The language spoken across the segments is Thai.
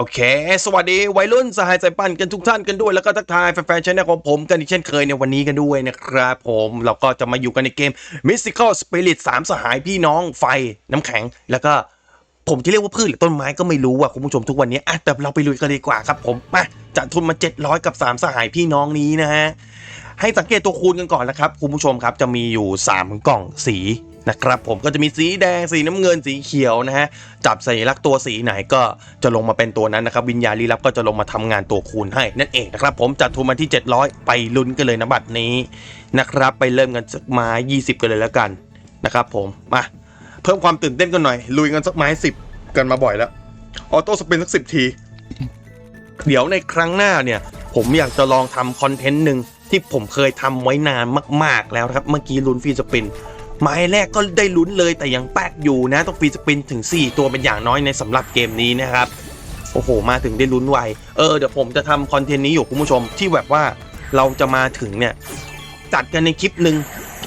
โอเค สวัสดีวัยรุ่นสหายสายปั่นกันทุกท่านกันด้วย แล้วก็ทักทายแฟนๆชแนลของผมกันอีกเช่นเคยในวันนี้กันด้วยนะครับผมเราก็จะมาอยู่กันในเกม Mystical Spirit 3 สหายพี่น้องไฟน้ำแข็ง แล้วก็ผมจะเรียกว่าพืชหรือต้นไม้ก็ไม่รู้อะคุณผู้ชมทุกวันนี้อะแต่เราไปลุยกันดีกว่าครับผมมาจัดทุนมา 700 กับ 3 สหายพี่น้องนี้นะฮะให้สังเกตตัวคูณกันก่อนนะครับคุณผู้ชมครับจะมีอยู่ 3 กล่องสี นะครับผมก็จะมีสีแดงสีน้ำเงินสีเขียวนะฮะจับสัญลักษณ์ตัวสีไหนก็จะลงมาเป็นตัวนั้นนะครับวิญญาณลี้ลับก็จะลงมาทำงานตัวคูณให้นั่นเองนะครับผมจัดทุนมาที่ 700 ไปลุ้นกันเลยนะบัตรนี้นะครับไปเริ่มกันสักไม้ 20 กันเลยแล้วกันนะครับผมมาเพิ่มความตื่นเต้นกันหน่อยลุยกันสักไม้ 10 กันมาบ่อยแล้วออโต้สปินสักสิที เดี๋ยวในครั้งหน้าเนี่ยผมอยากจะลองทำคอนเทนต์หนึ่งที่ผมเคยทำไว้นานมาก ๆแล้วครับเมื่อกี้ลุ้นฟรีสปิน ไม้แรกก็ได้ลุ้นเลยแต่ยังแป๊กอยู่นะ ต้องฟรีสปินถึง 4 ตัวเป็นอย่างน้อยในสำหรับเกมนี้นะครับ โอ้โห มาถึงได้ลุ้นไวเออเดี๋ยวผมจะทำคอนเทนต์นี้อยู่คุณผู้ชมที่แบบว่าเราจะมาถึงเนี่ยจัดกันในคลิปหนึ่ง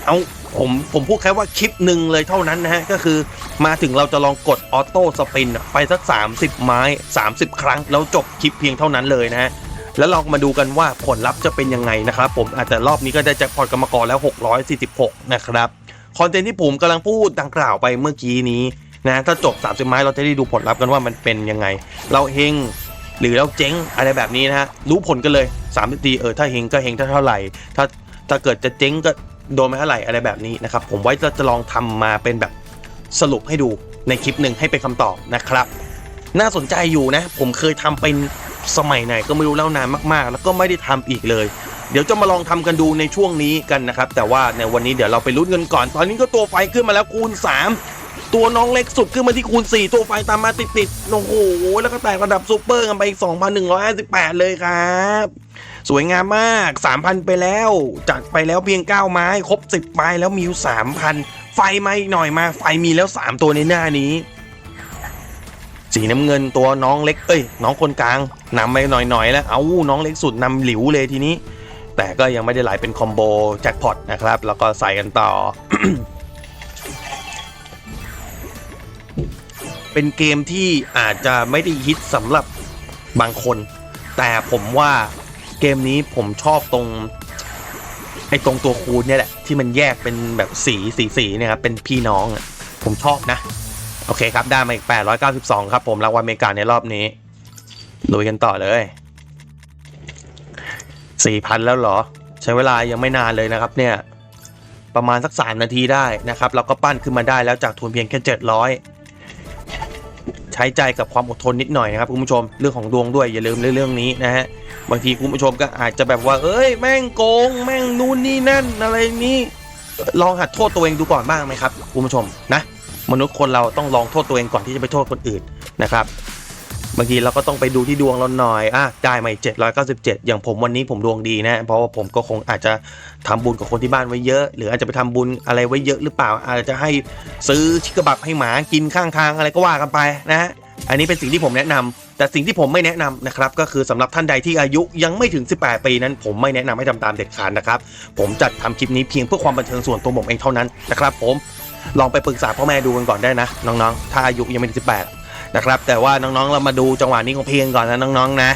เอาผมผมพูดแค่ว่าคลิปหนึ่งเลยเท่านั้นนะฮะ ก็คือมาถึงเราจะลองกดออโต้สปินไปสัก 30 ไม้ 30 ครั้ง แล้วจบคลิปเพียงเท่านั้นเลยนะฮะ แล้วเรามาดูกันว่าผลลัพธ์จะเป็นยังไงนะครับผมอาจจะรอบนี้ก็ได้แจ็คพอตกรรมกรแล้ว 646 นะครับ คอนเทนต์ที่ผมกำลังพูดดังกล่าวไปเมื่อกี้นี้นะถ้าจบ 30 ไม้เราจะได้ดูผลลัพธ์กันว่ามันเป็นยังไง เราเฮงหรือเราเจ๊งอะไรแบบนี้นะฮะรู้ผลกันเลย3นาทีเออถ้าเฮงก็เฮงถ้าเท่าไหร่ ถ้าถ้าเกิดจะเจ๊งก็โดนไปเท่าไหร่อะไรแบบนี้นะครับผมไว้จะจะลองทำมาเป็นแบบสรุปให้ดูในคลิปหนึ่งให้เป็นคำตอบนะครับ น่าสนใจอยู่นะ ผมเคยทำเป็นสมัยไหนก็ไม่รู้แล้วนานมากๆ แล้วก็ไม่ได้ทำอีกเลย เดี๋ยวจะมาลองทำกันดูในช่วงนี้กันนะครับ แต่ว่าในวันนี้เดี๋ยวเราไปลุ้นกันก่อน ตอนนี้ก็ตัวไฟขึ้นมาแล้วคูณ 3 ตัวน้องเล็กสุดขึ้นมาที่คูณ 4 ตัวไฟตามมาติดๆโอ้โหแล้วก็แตกระดับซูเปอร์กันไปอีก2,158 เลยครับ สวยงามมาก 3,000 ไปแล้ว จัดไปแล้วเพียง 9 ไม้ ครบ 10 ไม้แล้วมีอยู่3,000 ไฟมาอีกหน่อยมา ไฟมีแล้ว 3 ตัวในหน้านี้สีน้ำเงินตัวน้องเล็ก เอ้ย น้องคนกลางนำไปหน่อยๆแล้ว เอาน้องเล็กสุดนำหลิวเลยทีนี้ แต่ก็ยังไม่ได้ไหลเป็นคอมโบแจ็คพอตนะครับ แล้วก็ใส่กันต่อ เป็นเกมที่อาจจะไม่ได้ฮิตสำหรับบางคน แต่ผมว่าเกมนี้ผมชอบตรงไอ้ตรงตัวคูณเนี่ยแหละ ที่มันแยกเป็นแบบสีสีสีเนี่ยครับ เป็นพี่น้องผมชอบนะ โอเคครับ ได้มาอีก 892 ครับผมรางวัลเมกาในรอบนี้ลุยกันต่อเลย 4,000 แล้วเหรอ ใช้เวลายังไม่นานเลยนะครับเนี่ยประมาณสัก 3 นาทีได้นะครับเราก็ปั้นขึ้นมาได้แล้วจากทุนเพียงแค่ 700 ใช้ใจกับความอดทนนิดหน่อยนะครับคุณผู้ชมเรื่องของดวงด้วยอย่าลืมเรื่องนี้นะฮะบางทีคุณผู้ชมก็อาจจะแบบว่า เอ้ยแม่งโกง แม่งนู่นนี่นั่นอะไรนี้ลองหัดโทษตัวเองดูก่อนบ้างไหมครับคุณผู้ชมนะมนุษย์คนเราต้องลองโทษตัวเองก่อนที่จะไปโทษคนอื่นนะครับ บางทีเราก็ต้องไปดูที่ดวงเราหน่อยอะได้มาอีก797 อย่างผมวันนี้ผมดวงดีนะ เพราะว่าผมก็คงอาจจะทำบุญกับคนที่บ้านไว้เยอะ หรืออาจจะไปทำบุญอะไรไว้เยอะหรือเปล่า อาจจะให้ซื้อชิกะบับให้หมากินข้างทางอะไรก็ว่ากันไปนะฮะอันนี้เป็นสิ่งที่ผมแนะนำแต่สิ่งที่ผมไม่แนะนำนะครับ ก็คือสำหรับท่านใดที่อายุยังไม่ถึง 18 ปีนั้น ผมไม่แนะนำให้ทำตามเด็ดขาดนะครับ ผมจัดทำคลิปนี้เพียงเพื่อความบันเทิงส่วนตัวผมเองเท่านั้นนะครับ ผมลองไปปรึกษาพ่อแม่ดูกันก่อนได้นะ น้องๆ ถ้าอายุยังไม่ถึง 18 นะครับ แต่ว่าน้องๆเรามาดูจังหวะนี้ของเพี่กันก่อนนะน้องๆนะ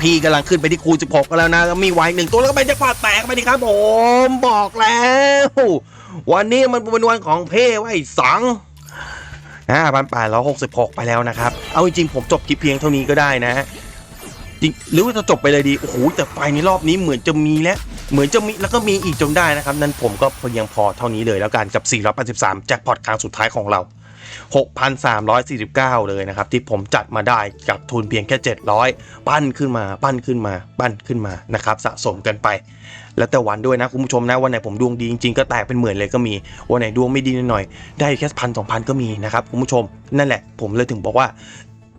พี่กำลังขึ้นไปที่คูณ16กันแล้วนะแล้วมีไว้หนึ่งตัวแล้วก็ไปจะฟาดแตกไปดิครับผมบอกแล้ว วันนี้มันเป็นวันของเพ่ไว้สองห้าพันแปดร้อยหกสิบหกไปแล้วนะครับ เอาจริงๆผมจบคลิปเพียงเท่านี้ก็ได้นะจริงหรือว่าจะจบไปเลยดีโอ้โหแต่ไฟในรอบนี้เหมือนจะมีแล้วเหมือนจะมีแล้วก็มีอีกจนได้นะครับ นั้นผมก็เพียงพอเท่านี้เลยแล้วกันกับ 483 แจ็คพอตครั้งสุดท้ายของเรา 6,349 เลยนะครับ ที่ผมจัดมาได้กับทุนเพียงแค่ 700 ปั้นขึ้นมา ปั้นขึ้นมา ปั้นขึ้นมานะครับ สะสมกันไป แล้วแต่วันด้วยนะคุณผู้ชมนะวันไหนผมดวงดีจริงๆก็แตกเป็นหมื่นเลยก็มีวันไหนดวงไม่ดีหน่อยได้แค่พันสองพันก็มีนะครับคุณผู้ชมนั่นแหละ ผมเลยถึงบอกว่า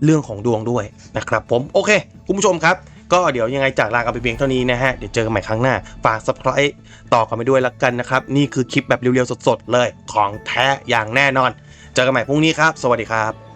เรื่องของดวงด้วยนะครับผมโอเค คุณผู้ชมครับ ก็เดี๋ยวยังไงจากลากันไปเพียงเท่านี้นะฮะ เดี๋ยวเจอกันใหม่ครั้งหน้า ฝาก subscribe ต่อกันไปด้วยละกันนะครับ นี่คือคลิปแบบเรียวๆ สดๆ เลยของแท้อย่างแน่นอน เจอกันใหม่พรุ่งนี้ครับ สวัสดีครับ